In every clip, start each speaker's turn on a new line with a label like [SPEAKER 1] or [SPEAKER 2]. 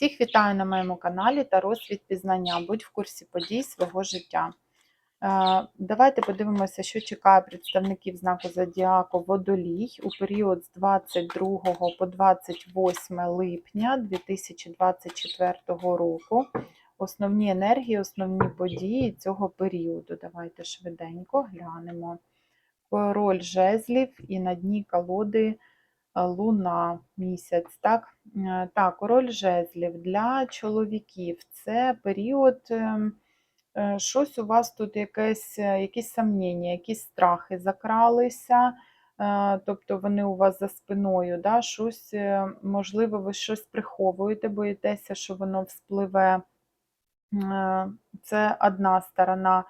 [SPEAKER 1] Всіх вітаю на моєму каналі та розсвіт пізнання. Будь в курсі подій свого життя. Е, Давайте подивимося, що чекає представників знаку Зодіаку Водолій у період з 22 по 28 липня 2024 року. Основні енергії, основні події цього періоду. Давайте швиденько глянемо. Король жезлів і на дні колоди луна місяць. Так, Е, так, король жезлів для чоловіків це період. ем, е, Щось у вас тут якесь, е, якісь сомнення, якісь страхи закралися, е, тобто вони у вас за спиною, да? щось, е, можливо, ви щось приховуєте, боїтеся, що воно вспливе. Е, Це одна сторона е,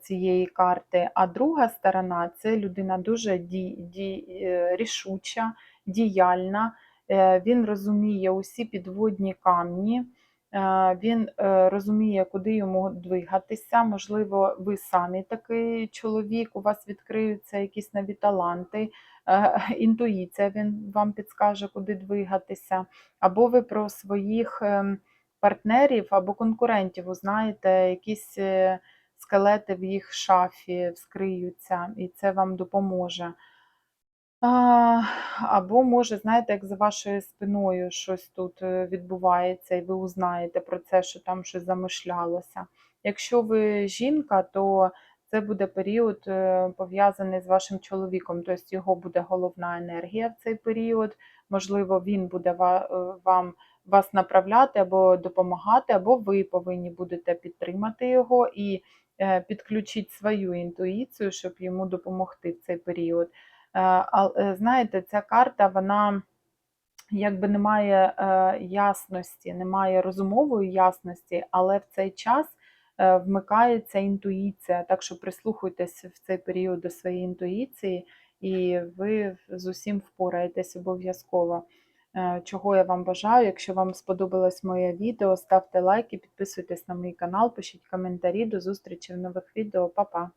[SPEAKER 1] цієї карти, а друга сторона це людина дуже ді, ді, е, рішуча, діяльна. Е, Він розуміє усі підводні камні, е, він е, розуміє, куди йому двигатися. Можливо, ви самі такий чоловік, у вас відкриються якісь нові таланти, е, інтуїція він вам підскаже, куди двигатися, або ви про своїх. ем, партнерів або конкурентів, узнаєте, якісь е, скелети в їх шафі вскриються, і це вам допоможе. Або, може, знаєте, як за вашою спиною щось тут е, відбувається, і ви узнаєте про це, що там щось замишлялося. Якщо ви жінка, то це буде період е, пов'язаний з вашим чоловіком, тобто його буде головна енергія в цей період. Можливо, він буде е, вам вас направляти або допомагати, або ви повинні будете підтримати його і підключити свою інтуїцію, щоб йому допомогти в цей період. Е, А е, знаєте, ця карта, вона якби немає е, ясності, немає розумової ясності, але в цей час е, вмикається інтуїція. Так що прислухайтесь в цей період до своєї інтуїції, і ви з усім впораєтесь обов'язково. Е, Чого я вам бажаю. Якщо вам сподобалось моє відео, ставте лайки, підписуйтесь на мій канал, пишіть коментарі. До зустрічі в нових відео. Па-па!